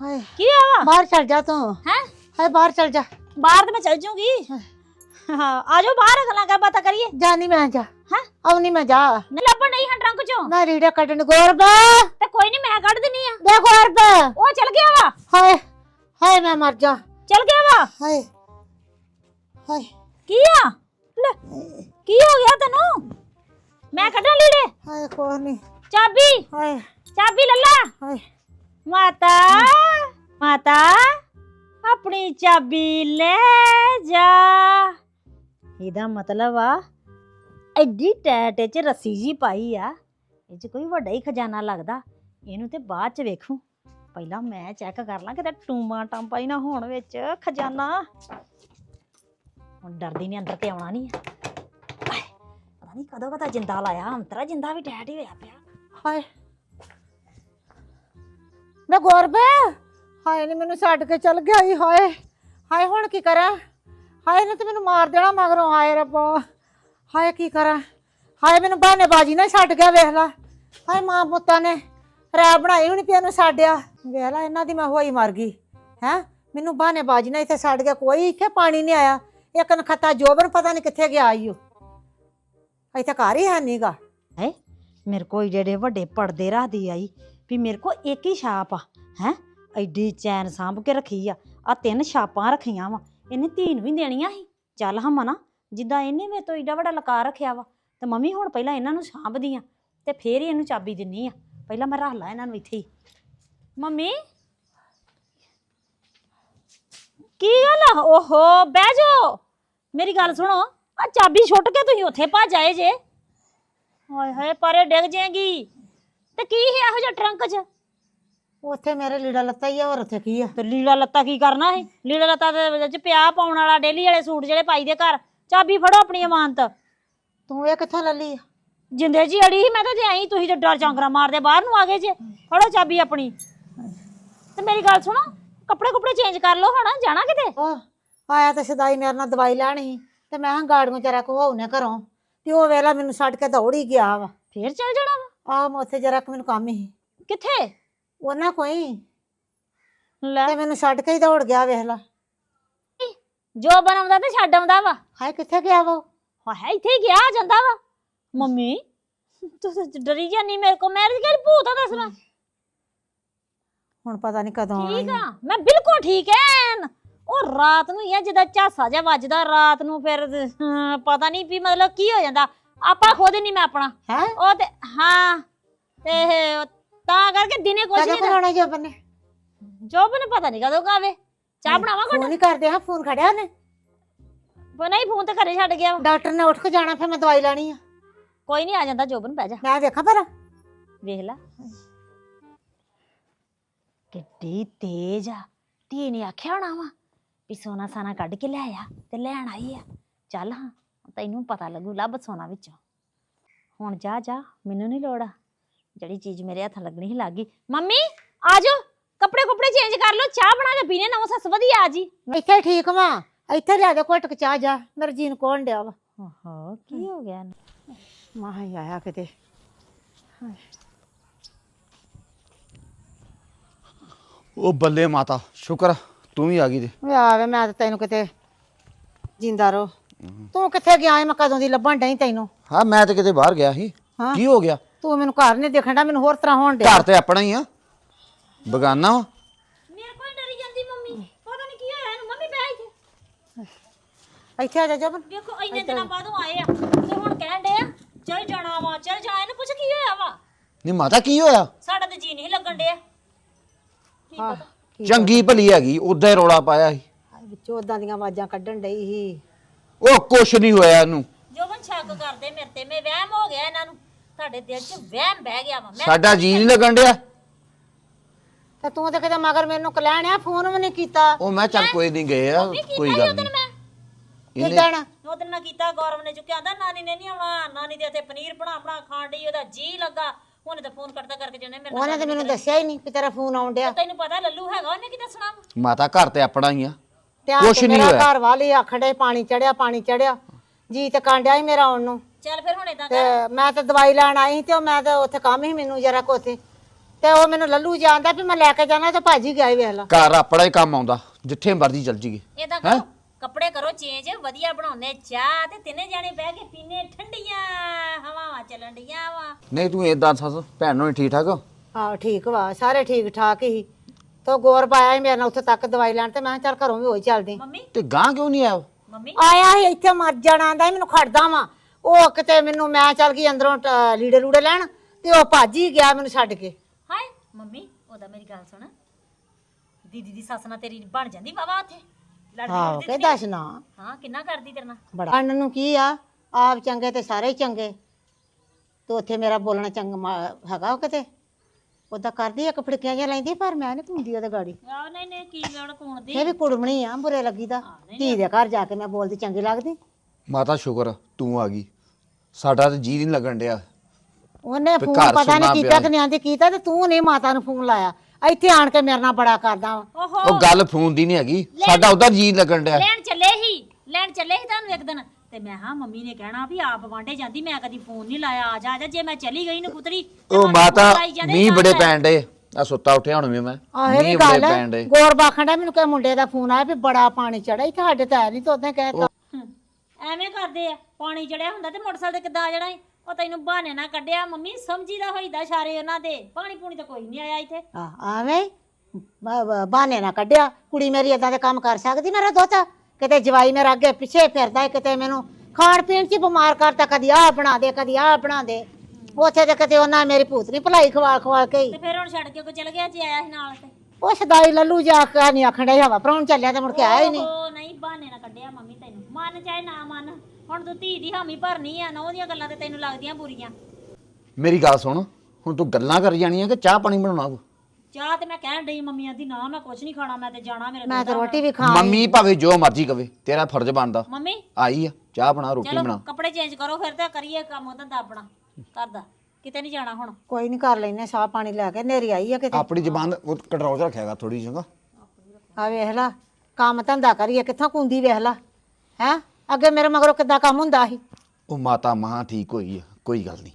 ਹਾਏ। ਕੀ ਹੈ ਵਾ? ਬਾਹਰ ਚੱਲ ਜਾ ਤੂੰ। ਹੈ? ਹਾਏ ਬਾਹਰ ਚੱਲ ਜਾ। ਬਾਹਰ ਤੇ ਮੈਂ ਚੱਲ ਜੂਗੀ ਹਾਂ ਆ ਜਾਓ ਬਾਹਰ ਗੱਲਾਂ ਕਰ ਬਾਤਾਂ ਕਰੀਏ। ਜਾ ਨਹੀਂ ਮੈਂ ਜਾ। ਹੈਂ? ਆਉ ਨਹੀਂ ਮੈਂ ਜਾ। ਨਹੀਂ ਲੱਭਣ ਨਹੀਂ ਹਾਂ ਟਰੰਕ ਚੋਂ। ਮੈਂ ਰੀੜਾ ਕੱਢਣ ਗੋਰਬਾ ਤੇ ਕੋਈ ਨਹੀਂ ਮੈਂ ਕੱਢ ਦਿੰਨੀ ਆ। ਦੇ। ਗੋਰਬਾ ਉਹ ਚਲ ਗਿਆ ਵਾ। ਹਾਏ ਹਾਏ ਮੈਂ ਮਰ ਜਾ। ਚਲ ਗਿਆ ਵਾ। ਹਾਏ। ਹਾਏ ਕੀ ਆ? ਲੈ, ਕੀ ਹੋ ਗਿਆ ਤੈਨੂੰ? ਮੈਂ ਕੱਢਾਂ ਲੀੜੇ? ਹਾਏ ਕੋਈ ਨਹੀਂ ਚਾਬੀ? ਹਾਏ। ਚਾਬੀ ਲੱਲਾ ਹਾਏ। ਮਾਤਾ ਮਾਤਾ ਆਪਣੀ ਚਾਬੀ ਲੈ ਜਾ। ਇਹਦਾ ਮਤਲਬ ਆ ਐਡੀ ਟੈਟ ਚ ਰੱਸੀ ਜੀ ਪਾਈ ਆ। ਇਹ ਚ ਕੋਈ ਵੱਡਾ ਹੀ ਖਜ਼ਾਨਾ ਲੱਗਦਾ। ਇਹਨੂੰ ਤੇ ਬਾਅਦ ਚ ਵੇਖੂ। ਪਹਿਲਾਂ ਮੈਂ ਚੈੱਕ ਕਰ ਲਾਂ ਕਿਤੇ ਟੂਮਾ ਟੰਪਾ ਹੀ ਨਾ ਹੋਣ ਵਿੱਚ। ਖਜ਼ਾਨਾ। ਹੁਣ ਡਰਦੀ ਨਹੀਂ ਅੰਦਰ ਤੇ ਆਉਣਾ ਨਹੀਂ ਪਤਾ ਨਹੀਂ ਕਦੋਂ ਕਦਾ ਜਿੰਦਾ ਲਾਇਆ ਅੰਤਰਾ ਜਿੰਦਾ ਵੀ ਟੈਟ ਹੀ ਹੋਇਆ ਪਿਆ। ਹਾਏ। ਮੈਂ ਗੋਰਬਾ, ਹਾਏ ਨੇ ਮੈਨੂੰ ਛੱਡ ਕੇ ਚਲ ਗਿਆ ਈ, ਹਾਏ। ਹਾਏ, ਹੁਣ ਕੀ ਕਰਾਂ? ਹਾਏ ਨੇ ਤੇ ਮੈਨੂੰ ਮਾਰ ਦੇਣਾ ਮਗਰੋਂ, ਹਾਏ ਰੱਬਾ। ਹਾਏ, ਕੀ ਕਰਾਂ? ਹਾਏ, ਮੈਨੂੰ ਬਹਾਨੇ ਬਾਜੀ ਨਾ ਛੱਡ ਗਿਆ, ਵੇਖ ਲਾ। ਹਾਏ, ਮਾਂ ਪੁੱਤਾਂ ਨੇ ਰਹਿ ਬਣਾਈ ਹੁਣ ਪਿਆ ਨੂੰ ਛੱਡਿਆ ਵੇਖ ਲਾ, ਇਹਨਾਂ ਦੀ ਮੈਂ ਹੋਈ ਮਰ ਗਈ। ਹੈ? ਮੈਨੂੰ ਬਹਾਨੇ ਬਾਜੀ ਨਾ ਇੱਥੇ ਛੱਡ ਗਿਆ, ਕੋਈ ਇੱਥੇ ਪਾਣੀ ਨਹੀਂ ਆਇਆ। ਇੱਕ ਨਖੱਤਾ ਜੋਬਨ ਪਤਾ ਨਹੀਂ ਕਿੱਥੇ ਗਿਆ ਈ ਉਹ ਇੱਥੇ ਘਰ ਹੀ ਹੈ ਨਹੀਂਗਾ ਹੈ? ਮੇਰੇ ਕੋਲ ਜਿਹੜੇ ਵੱਡੇ ਪਰਦੇ ਰੱਖਦੀ ਆਈ ਵੀ ਮੇਰੇ ਕੋਲ ਇੱਕ ਹੀ ਛਾਪ ਆ, ਹੈ? ਐਡੀ ਚੈਨ ਸਾਂਭ ਕੇ ਰੱਖੀ ਆ ਆ ਤਿੰਨ ਛਾਪਾਂ ਰੱਖੀਆਂ ਵਾ, ਇਹਨੇ ਧੀ ਨੂੰ ਵੀ ਦੇਣੀਆਂ ਸੀ। ਚੱਲ ਹਮ ਨਾ, ਜਿੱਦਾਂ ਇਹਨੇ ਮੇਰੇ ਤੋਂ ਏਡਾ ਵੱਡਾ ਲਕਾ ਰੱਖਿਆ ਵਾ, ਤੇ ਮੰਮੀ ਹੁਣ ਪਹਿਲਾਂ ਇਹਨਾਂ ਨੂੰ ਸਾਂਭਦੀ ਆ, ਤੇ ਫੇਰ ਹੀ ਇਹਨੂੰ ਚਾਬੀ ਦਿੰਨੀ ਆ। ਪਹਿਲਾਂ ਮੈਂ ਰੱਖ ਲਾ ਇਹਨਾਂ ਨੂੰ ਇੱਥੇ ਹੀ। ਮੰਮੀ? ਕੀ ਗੱਲ ਆ? ਓਹੋ ਬਹਿ ਜਾਓ। ਮੇਰੀ ਗੱਲ ਸੁਣੋ ਆ ਚਾਬੀ ਛੁੱਟ ਕੇ ਤੁਸੀਂ ਉੱਥੇ ਭੱਜ ਆਏ ਜੇ। ਹਾਏ ਹਾਏ ਪਰੇ ਡਿੱਗ ਜਾਏਗੀ। ਤੇ ਕੀ ਹੈ ਇਹੋ ਜਿਹਾ ਟਰੰਕ 'ਚ? ਉੱਥੇ ਮੇਰੇ ਲੀੜਾ ਲੱਤਾ ਹੀ ਆ ਹੋਰ ਉੱਥੇ ਕੀ ਆ? ਤੇ ਲੀੜਾ ਲੱਤਾ ਕੀ ਕਰਨਾ ਹੈ ਲੀੜਾ ਲੱਤਾ ਦੇ ਵਿੱਚ ਪਿਆ ਪਾਉਣ ਵਾਲਾ ਡੇਲੀ ਵਾਲੇ ਸੂਟ ਜਿਹੜੇ ਪਾਈ ਦੇ ਘਰ। ਚਾਬੀ ਫੜੋ ਆਪਣੀ ਅਮਾਨਤ। ਤੂੰ ਇਹ ਕਿੱਥੋਂ ਲੱਲੀ ਆ? ਜਿੰਦੇ ਜੀ ਅੜੀ ਸੀ ਮੈਂ ਤਾਂ ਜੇ ਆਈ ਤੁਸੀਂ ਤੇ ਡਰ ਚਾਂਕਰਾ ਮਾਰਦੇ ਬਾਹਰ ਨੂੰ ਆ ਗਏ ਜੇ। ਫੜੋ ਚਾਬੀ ਆਪਣੀ। ਤੇ ਮੇਰੀ ਗੱਲ ਸੁਣੋ ਕੱਪੜੇ ਕੁਪੜੇ ਚੇਂਜ ਕਰ ਲਓ ਹੁਣ ਜਾਣਾ ਕਿਤੇ? ਉਹ ਆਇਆ ਤੇ ਸਦਾਈ ਮੇਰੇ ਨਾਲ ਦਵਾਈ ਲੈਣ ਸੀ ਤੇ ਮੈਂ ਹਾਂ ਗਾੜੀਆਂ ਚਰਾ ਕੋ ਹੋਉਨੇ ਘਰੋਂ ਤੇ ਉਹ ਵੇਲਾ ਮੈਨੂੰ ਛੱਡ ਕੇ ਦੌੜ ਹੀ ਗਿਆ ਵਾ। ਫੇਰ ਚੱਲ ਜਾਣਾ ਵਾ? ਆ ਮੈਂ ਉੱਥੇ ਜਰਾ ਮੈਨੂੰ ਕੰਮ ਸੀ ਕਿੱਥੇ? ਉਹਨਾਂ ਕੋਈ ਲੈ। ਤੇ ਮੈਨੂੰ ਛੱਡ ਕੇ ਹੀ ਦੌੜ ਗਿਆ ਵੇਖ ਲਾ। ਜੋ ਬਣਾਉਂਦਾ ਤੇ ਛੱਡ ਆਉਂਦਾ ਵਾ। ਹਾਏ ਕਿੱਥੇ ਗਿਆ ਵਾ ਉਹ? ਹਾਏ ਇੱਥੇ ਹੀ ਗਿਆ ਜਾਂਦਾ ਵਾ। ਮੰਮੀ ਤੂੰ ਡਰੀ ਜਾਨੀ ਮੇਰੇ ਕੋ ਮੈਂ ਕਿਹੜੀ ਭੂਤ ਆ ਦੱਸਣਾ। ਹੁਣ ਪਤਾ ਨਹੀਂ ਕਦੋਂ ਠੀਕ। ਆ। ਮੈਂ ਬਿਲਕੁਲ ਠੀਕ ਐਨ। ਉਹ ਰਾਤ ਨੂੰ ਹੀ ਆ ਜਿੱਦਾਂ ਝਾਸਾ ਜਿਹਾ ਵੱਜਦਾ ਰਾਤ ਨੂੰ ਫਿਰ ਪਤਾ ਨਹੀਂ ਵੀ ਮਤਲਬ ਕੀ ਹੋ ਜਾਂਦਾ। ਆਪਾਂ ਖੁਦ ਨਹੀਂ ਮੈਂ ਆਪਣਾ। ਹੈਂ? ਉਹ ਤੇ ਹਾਂ ਤੇ ਇਹ ਤਾਂ ਕਰਕੇ ਦਿਨੇ ਕੁਝ ਕਦੋਂ ਨਹੀਂ ਆਉਣਾ ਜੋਬਨ ਨੇ? ਜੋਬ ਨੇ ਪਤਾ ਨਹੀਂ ਕਦੋਂ ਕਾਵੇ ਚਾਹ ਬਣਾਵਾਂ ਫੋਨ ਨਹੀਂ ਕਰਦੇ ਹਾਂ ਫੋਨ ਖੜਿਆ ਉਹਨੇ। ਨਹੀਂ ਫੋਨ ਤੇ ਘਰੇ ਛੱਡ ਗਿਆ। ਵਾ। ਡਾਕਟਰ ਨੇ ਉੱਠ ਕੇ ਜਾਣਾ ਫਿਰ ਮੈਂ ਦਵਾਈ ਲੈਣੀ ਆ। ਕੋਈ ਨਹੀਂ ਆ ਜਾਂਦਾ ਜੋਬਨ ਬਹਿ ਜਾ। ਮੈਂ ਵੇਖਾਂ ਪਰ। ਵੇਖ ਲੈ। ਕਿੱਡੀ ਤੇਜ਼ ਆ। ਧੀ ਨੇ ਆਖਿਆ ਹੋਣਾ ਵਾ ਵੀ ਸੋਨਾ ਸਾਨਾ ਕੱਢ ਕੇ ਲੈ ਆ ਤੇ ਲੈਣ ਆਈ ਆ। ਚੱਲ ਹਾਂ ਤੈਨੂੰ ਪਤਾ ਲੱਗੂ ਲੱਭ ਸੋਨਾ ਵਿੱਚੋਂ। ਹੁਣ ਜਾ ਜਾ ਮੈਨੂੰ ਨਹੀਂ ਲੋੜ ਜਿਹੜੀ ਚੀਜ਼ ਮੇਰੇ ਹੱਥ ਲੱਗਣੀ ਸੀ ਲੱਗ ਮੰਮੀ ਆ ਜਾਓ। ਕੱਪੜੇ ਕੁਪੜੇ ਚੇਂਜ ਕਰ ਲਓ ਚਾਹ ਬਣਾ ਕੇ ਪੀਣੇ ਨਾ ਸੱਸ ਵਧੀਆ ਆ ਜੀ। ਇੱਥੇ ਠੀਕ ਵਾਂ। ਇੱਥੇ ਲਿਆ ਦੇ ਘੁੱਟ ਕੇ ਚਾਹ ਜਾ। ਮੇਰੇ ਜੀਨ ਕੋਣ ਡਿਆ ਵਾ। ਓਹੋ ਕੀ ਹੋ ਗਿਆ ਹੀ ਆਇਆ ਕਿਤੇ। ਉਹ ਬੱਲੇ ਮਾਤਾ ਸ਼ੁਕਰ ਆ, ਤੂੰ ਵੀ ਆ ਗਈ ਤੇ। ਵੇ ਆਵੇ ਮੈਂ ਤਾਂ ਤੈਨੂੰ ਕਿਤੇ ਜਿੰਦਾ ਰੋ ਤੂੰ ਕਿੱਥੇ ਗਿਆ ਏ? ਮੈਂ ਕਦੋਂ ਦੀ ਲੱਭਣ ਡਈ ਤੈਨੂੰ? ਹਾਂ ਮੈਂ ਤੇ ਕਿਤੇ ਬਾਹਰ ਗਿਆ ਸੀ। ਹਾਂ। ਕੀ ਹੋ ਗਿਆ? ਤੂੰ ਮੈਨੂੰ ਘਰ ਨਹੀਂ ਦੇਖਣ ਦਾ ਮੈਨੂੰ ਹੋਰ ਤਰ੍ਹਾਂ ਹੋਣ ਡਿਆ। ਘਰ ਤੇ ਆਪਣਾ ਹੀ ਆ। ਬਗਾਨਾ ਵਾ। ਮੇਰੇ ਕੋਲ ਡਰੀ ਜਾਂਦੀ ਮੰਮੀ। ਪਤਾ ਨਹੀਂ ਕੀ ਹੋਇਆ ਇਹਨੂੰ। ਮੰਮੀ ਬੈ ਇੱਥੇ। ਇੱਥੇ ਆ ਜਾ ਜਬਨ ਵੇਖੋ ਇੰਨੇ ਦਿਨਾਂ ਬਾਅਦੋਂ ਆਏ ਆ। ਤੇ ਹੁਣ ਕਹਿਣ ਡੇ ਆ ਚੱਲ ਜਾਣਾ ਵਾ ਚੱਲ ਜਾ। ਇਹਨੂੰ ਪੁੱਛ ਕੀ ਹੋਇਆ ਵਾ? ਨਹੀਂ ਮਾਤਾ ਕੀ ਹੋਇਆ? ਸਾਡਾ ਤੇ ਜੀ ਨਹੀਂ ਲੱਗਣ ਡਿਆ। ਹਾਂ ਚੰਗੀ ਭਲੀ ਹੈਗੀ ਉਦਾਂ ਹੀ ਰੌਲਾ ਪਾਇਆ ਸੀ। ਵਿੱਚੋਂ ਉਦਾਂ ਦੀਆਂ ਆਵਾਜ਼ਾਂ ਕੱਢਣ ਡਈ ਸੀ। ਉਹ ਕੁਛ ਨਹੀਂ ਹੋਇਆ ਇਹਨੂੰ। ਜੋਬਨ ਸ਼ੱਕ ਕਰਦੇ ਮੇਰੇ ਤੇ ਮੈਂ ਵਹਿਮ ਹੋ ਗਿਆ ਇਹਨਾਂ ਨੂੰ। ਤੁਹਾਡੇ ਦਿਲ 'ਚ ਵਹਿਮ ਬਹਿ ਗਿਆ ਵਾ। ਮੈਂ ਸਾਡਾ ਜੀ ਨਹੀਂ ਲੱਗਣ ਡਿਆ। ਤੇ ਤੂੰ ਤੇ ਕਿਤੇ ਮਗਰ ਮੈਨੂੰ ਕਲੈਣ ਆ ਫੋਨ ਵੀ ਨਹੀਂ ਕੀਤਾ। ਉਹ ਮੈਂ ਚੱਲ ਕੋਈ ਨਹੀਂ ਗਏ ਆ ਕੋਈ ਗੱਲ ਨਹੀਂ। ਮੈਂ। ਇਹਨੇ ਕਿਦਣ ਉਹ ਦਿਨ ਮੈਂ ਕੀਤਾ ਗੌਰਵ ਨੇ ਚੁੱਕਿਆ। ਆਂਦਾ ਨਾਨੀ ਨੇ ਨਹੀਂ ਆਉਣਾ ਨਾਨੀ ਦੇ ਇੱਥੇ ਪਨੀਰ ਬਣਾ ਬਣਾ ਖਾਣ ਡਈ ਉਹਦਾ ਜੀ ਲੱਗਾ। ਉਹਨੇ ਤਾਂ ਫੋਨ ਕਰਦਾ ਕਰਕੇ ਜਣੇ ਮੇਰੇ ਨਾਲ ਉਹਨੇ ਤੇ ਮੈਨੂੰ ਦੱਸਿਆ ਹੀ ਨਹੀਂ ਕਿ ਤੇਰਾ ਫੋਨ ਆਉਣ ਡਿਆ। ਤੈਨੂੰ ਪਤਾ ਲੱਲੂ ਹੈਗਾ ਉਹਨੇ ਕੀ ਦੱਸਣਾ ਵਾ? ਮਾਤਾ ਘਰ ਤੇ ਆਪਣਾ ਹੀ ਆ। ਤੇ ਆ ਕੁਛ ਕੇ ਨਹੀਂ ਮੇਰਾ ਹੋਇਆ। ਘਰ ਵਾਲੀ ਡਏ ਪਾਣੀ ਚੜਿਆ ਪਾਣੀ ਚੜਿਆ। ਜੀ ਤੇ ਕਾਂਡਿਆ ਹੀ ਮੇਰਾ ਆਉਣ ਨੂੰ। ਚੱਲ ਫਿਰ ਹੁਣ ਇਦਾਂ ਤੇ ਮੈਂ ਤਾਂ ਦਵਾਈ ਲੈਣ ਆਈ ਸੀ ਤੇ ਉਹ ਮੈਂ ਤਾਂ ਉੱਥੇ ਕੰਮ ਹੀ ਮੈਨੂੰ ਜਰਾ ਕੋਥੇ ਤੇ ਉਹ ਮੈਨੂੰ ਲੱਲੂ ਜਾਣਦਾ ਵੀ ਮੈਂ ਲੈ ਕੇ ਜਾਣਾ ਤੇ ਭਾਜੀ ਗਿਆ ਹੀ ਵੇਖ ਲਾ। ਘਰ ਆਪਣਾ ਹੀ ਕੰਮ ਆਉਂਦਾ ਜਿੱਥੇ ਮਰਜ਼ੀ ਚੱਲ ਜੀਏ ਇਦਾਂ ਕਰੋ। ਕੱਪੜੇ ਕਰੋ ਚੇਂਜ ਵਧੀਆ ਬਣਾਉਨੇ ਚਾਹ ਤੇ ਤਿੰਨੇ ਜਾਣੇ ਬਹਿ ਕੇ ਪੀਨੇ ਠੰਡੀਆਂ ਹਵਾਵਾਂ ਚੱਲਣ ਡੀਆਂ ਵਾ। ਨਹੀਂ ਤੂੰ ਏਦਾਂ ਸੱਸ ਭੈਣ ਨੂੰ ਠੀਕ ਠਾਕ ਆਹੋ ਠੀਕ ਵਾ ਸਾਰੇ ਠੀਕ ਠਾਕ ਹੀ। ਤੋ ਗੌਰ ਪਾਇਆ ਸੀ ਮੇਰੇ ਨਾਲ ਉੱਥੇ ਤੱਕ ਦਵਾਈ ਲੈਣ ਤੇ ਮੈਂ ਕਿਹਾ ਚੱਲ ਘਰੋਂ ਵੀ ਹੋਈ ਚੱਲਦੀ। ਮੰਮੀ? ਤੇ ਗਾਂ ਕਿਉਂ ਨਹੀਂ ਆਇਆ? ਮੰਮੀ? ਆਇਆ ਸੀ ਇੱਥੇ ਮਰ ਜਾਣਾ ਆਂਦਾ ਮੈਨੂੰ ਖੜਦਾ ਵਾ। ਉਹ ਕਿਤੇ ਮੈਨੂੰ ਮੈਂ ਚੱਲ ਗਈ ਅੰਦਰੋਂ ਟ- ਲੀੜੇ ਲੂੜੇ ਲੈਣ ਤੇ ਉਹ ਭੱਜ ਹੀ ਗਿਆ ਮੈਨੂੰ ਛੱਡ ਕੇ। ਹਾਏ ਮੰਮੀ ਉਹਦਾ ਮੇਰੀ ਗੱਲ ਸੁਣ। ਦੀਦੀ ਦੀ ਸੱਸ ਨਾਲ ਤੇਰੀ ਬਣ ਜਾਂਦੀ ਵਾਵਾ ਉੱਥੇ। ਲੜਦੀ ਆਹੋ ਕਿ ਦੱਸ ਨਾ ਹਾਂ ਕਿੰਨਾ ਕਰਦੀ ਤੇਰੇ ਨਾਲ? ਬੜਾ। ਅੰਨ ਨੂੰ ਕੀ ਆ? ਆਪ ਚੰਗੇ ਤੇ ਸਾਰੇ ਹੀ ਚੰਗੇ। ਤੇ ਉੱਥੇ ਮੇਰਾ ਬੋਲਣਾ ਚੰਗਾ ਮਾ- ਹੈਗਾ ਉਹ ਕਿਤੇ? ਉਹਦਾ ਕਰਦੀ ਇੱਕ ਫੜਕੀਆਂ ਜਿਹਾ ਲੈਂਦੀ ਪਰ ਮੈਂ ਨਹੀਂ ਕੁੰਦੀ ਉਹਦੇ ਗਾੜੀ। ਆਹ ਨਹੀਂ ਨਹੀਂ ਕੀ ਲੋੜ ਕੋਣ ਦੀ ਇਹ ਵੀ ਕੁੜਮਣੀ ਆ ਬੁਰੇ ਲੱਗੀਦਾ ਧੀ ਦੇ ਘਰ ਜਾ ਕੇ ਮੈਂ ਬੋਲਦੀ ਚੰਗੀ ਲੱਗਦੀ? ਮਾਤਾ ਸ਼ੁਕਰ ਆ, ਤੂੰ ਆ ਗਈ। ਸਾਡਾ ਤੇ ਜੀ ਨਹੀਂ ਲੱਗਣ ਡਿਆ। ਉਹਨੇ ਫੋਨ ਘਰ ਪਤਾ ਨਹੀਂ ਸੁਣਨਾ ਕੀਤਾ ਪਿਆ ਕਿ ਨਹੀਂ ਆਂਦੀ ਕੀਤਾ ਤੇ ਤੂੰ ਨਹੀਂ ਮਾਤਾ ਨੂੰ ਫੋਨ ਲਾਇਆ। ਇੱਥੇ ਆਣ ਕੇ ਮੇਰੇ ਨਾਲ ਬੜਾ ਕਰਦਾ ਵਾ। ਓਹੋ। ਉਹ ਗੱਲ ਫੋਨ ਦੀ ਨਹੀਂ ਹੈਗੀ। ਸਾਡਾ ਉਹਦਾ ਜੀ ਲੱਗਣ ਡਿਆ। ਲੈਣ ਚੱਲੇ ਹੀ ਲੈਣ ਚੱਲੇ ਹੀ ਤੁਹਾਨੂੰ ਇੱਕ ਦਿਨ। ਤੇ ਮੈਂ ਹਾਂ ਮੰਮੀ ਨੇ ਕਹਿਣਾ ਵੀ ਆਪ ਵਾਂਡੇ ਜਾਂਦੀ ਮੈਂ ਕਦੀ ਫੋਨ ਨਹੀਂ ਲਾਇਆ। ਆ ਜਾ ਆ ਜਾ ਜੇ ਮੈਂ ਚਲੀ ਗਈ ਨੂੰ ਪੁੱਤਰੀ ਤੇ ਉਹ ਮਾਤਾ ਫੋਨ ਲਾਈ ਜਾਂਦੇ, ਮੀਂਹ ਤਾਂ ਬੜੇ। ਪੈਣ ਡੇ ਆ ਸੁੱਤਾ ਉੱਠਿਆ ਹੁਣ ਵੀ ਮੈਂ। ਆਹ ਇਹ ਵੀ ਮੀਂਹ ਬੜੇ ਗੱਲ ਪੈਣ ਡੇ ਗੌਰ ਬਾਖੰਡਾ ਮੈਨੂੰ ਕਿ ਮੁੰਡੇ ਦਾ ਫੋਨ ਆਇਆ ਵੀ ਬੜਾ ਪਾਣੀ ਚੜਿਆ ਇੱਥੇ ਸਾਡੇ ਤਾਂ ਹੈ ਨਹੀਂ ਤਾਂ ਉਹਨੇ ਕਹਿਤਾ ਹਮ, ਐਵੇਂ ਕਰਦੇ ਆ ਪਾਣੀ ਚੜਿਆ ਹੁੰਦਾ ਤੇ ਮੋਟਰਸਾਈਕਲ ਤੇ ਕਿੱਦਾਂ ਆ ਜਾਣਾ ਏ? ਉਹ ਤੈਨੂੰ ਬਹਾਨੇ ਨਾ ਕੱਢਿਆ ਮੰਮੀ ਸਮਝੀਦਾ ਹੋਈਦਾ ਇਸ਼ਾਰੇ ਉਹਨਾਂ ਦੇ। ਪਾਣੀ ਪੂਣੀ ਤਾਂ ਕੋਈ ਨਹੀਂ ਆਇਆ ਇੱਥੇ। ਆ ਆਵੇਂ। ਬਾਨੇ ਨਾ ਕੱਢਿਆ। ਕੁੜੀ ਮੇਰੀ ਇਦਾਂ ਦੇ ਕੰਮ ਕਰ ਸਕਦੀ ਮੇਰਾ ਦੋਤਾ? ਕਿਤੇ ਜਵਾਈ ਮੇਰਾ ਅੱਗੇ ਪਿੱਛੇ ਫਿਰਦਾ ਹੈ ਕਿਤੇ ਮੈਨੂੰ ਖਾਣ ਪੀਣ ਚ ਹੀ ਬਿਮਾਰ ਕਰਤਾ ਕਦੀ ਆਹ ਬਣਾ ਦੇ ਕਦੀ ਆਹ ਬਣਾ ਦੇ। ਉੱਥੇ ਤੇ ਕਿਤੇ ਉਹਨਾਂ ਮੇਰੀ ਭੂਤਨੀ ਭਲਾਈ ਖਵਾਲ ਖਵਾਲ ਕੇ ਹੀ ਤੇ ਫਿਰ ਹੁਣ ਛੱਡ ਕੇ ਕੋ ਚਲ ਗਿਆ ਜੇ ਆਇਆ ਸੀ ਨਾਲ ਤੇ। ਉਹ ਸਦਾਈ ਲੱਲੂ ਜਾ ਕੇ ਨਹੀਂ ਆਖਣ ਡਿਆ ਹਵਾ ਪ੍ਰਾਹੁਣ ਚੱਲਿਆ ਤੇ ਮੁੜ ਕੇ ਆਇਆ ਹੀ ਨਹੀਂ। ਉਹ ਨਹੀਂ ਬਹਾਨੇ ਨਾ ਕੱਢਿਆ ਮੰਮੀ ਤੈਨੂੰ। ਮੰਨ ਚਾਹੇ ਨਾ ਮੰਨ। ਹੁਣ ਤੂੰ ਧੀ ਦੀ ਹਾਮੀ ਭਰਨੀ ਆ ਨਾ ਉਹਦੀਆਂ ਗੱਲਾਂ ਤੇ ਤੈਨੂੰ ਲੱਗਦੀਆਂ ਬੁਰੀਆਂ। ਮੇਰੀ ਗੱਲ ਸੁਣ ਹੁਣ ਤੂੰ ਗੱਲਾਂ ਕਰ ਜਾਣੀਆਂ ਕਿ ਚਾਹ ਪਾਣੀ ਬਣਾਉਣਾ ਵਾ? ਚਾਹ ਤੇ ਮੈਂ ਕਹਿਣ ਡਈ ਮੰਮੀ ਆਂਦੀ ਨਾ ਮੈਂ ਕੁਝ ਨਹੀਂ ਖਾਣਾ ਮੈਂ ਤੇ ਜਾਣਾ ਮੇਰੇ ਮੈਂ ਤਾਂ। ਰੋਟੀ ਵੀ ਖਾ ਮੰਮੀ ਭਾਵੇਂ ਜੋ ਮਰਜ਼ੀ ਕਵੇ ਤੇਰਾ ਫਰਜ਼ ਬਣਦਾ। ਮੰਮੀ? ਆਈ ਆ ਚਾਹ ਬਣਾ ਰੋਟੀ ਚਲੋ ਬਣਾ। ਕੱਪੜੇ ਚੇਂਜ ਕਰੋ ਫਿਰ ਤਾਂ ਕਰੀਏ ਕੰਮ ਧੰਦਾ ਆਪਣਾ ਕਰਦਾ ਕਿਤੇ ਨਹੀਂ ਜਾਣਾ ਹੁਣ? ਕੋਈ ਨਹੀਂ ਕਰ ਲੈਨੇ ਸਾਹ ਪਾਣੀ ਲੈ ਕੇ ਨੇਰੀ ਆਈ ਆ ਕਿਤੇ। ਆਪਣੀ ਜ਼ਬਾਨ ਉਹ ਕੰਟਰੋਲ 'ਚ ਰੱਖਿਆਗਾ ਥੋੜੀ ਚੰਗਾ। ਆ ਵੇਖ ਲਾ ਕੰਮ ਧੰਦਾ ਕਰੀਏ ਕਿੱਥੋਂ ਕੁੰਦੀ ਵੇਖ ਲਾ ਹੈ? ਅੱਗੇ ਮੇਰੇ ਮਗਰੋਂ ਕਿੱਦਾਂ ਕੰਮ ਹੁੰਦਾ ਸੀ? ਉਹ ਮਾਤਾ ਮਾਂ ਠੀਕ ਹੋਈ ਆ ਕੋਈ ਗੱਲ ਨਹੀਂ।